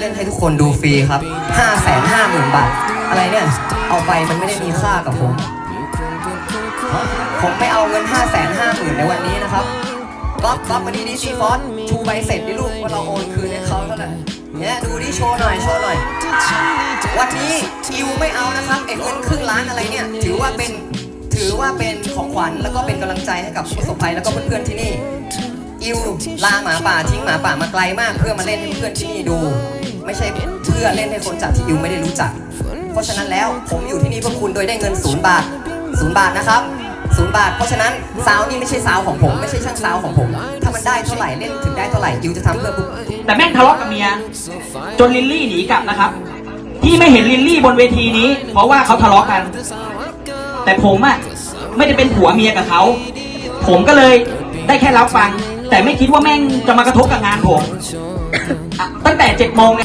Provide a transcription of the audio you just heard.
เล่นให้ทุกคนดูฟรีครับ 5 5 0 0 0 0 บาท อะไรเนี่ย เอาไปมันไม่ได้มีค่ากับผม ผมไม่เอาเงิน 5 5 0 0 0 0 ในวันนี้นะครับก๊อฟก๊อฟมาดีดีซีฟอสชูใบเสร็จดิลูกว่าเราโอนคืนให้เขาเท่าไหร่เนี่ยดูดิโชว์หน่อยโชว์หน่อย วันนี้อิวไม่เอานะครับไอ้เงินครึ่งล้านอะไรเนี่ย ถือว่าเป็นถือว่าเป็นของขวัญแล้วก็เป็นกำลังใจให้กับผู้ประสบภัยแล้วก็เพื่อนๆที่นี่ อิวลาหมาป่าทิ้งหมาป่ามาไกลมาก เพื่อมาเล่นให้เพื่อนที่นี่ดู ไม่ใช่เพื่อเล่นให้คนจากที่อิวไม่ได้รู้จัก เพราะฉะนั้นแล้วผมอยู่ที่นี่เพื่อคุณโดยได้เงินศูนย์บาทศูนย์บาทนะครับศูนย์บาท เพราะฉะนั้นซาวนี่ไม่ใช่ซาวของผม ไม่ใช่ช่างซาวของผม ถ้ามันได้เท่าไหร่เล่นถึงได้เท่าไหร่อิวจะทำเพื่อพวก แต่แม่งทะเลาะกับเมีย จนลิลลี่หนีกลับนะครับ ที่ไม่เห็นลิลลี่บนเวทีนี้ เพราะว่าเขาทะเลาะกัน แต่ผมอะไม่ได้เป็นผัวเมียกับเขา ผมก็เลยได้แค่รับฟัง แต่ไม่คิดว่าแม่งจะมากระทบกับงานผมตั้งแต่เจ็ดโมงเนี่ย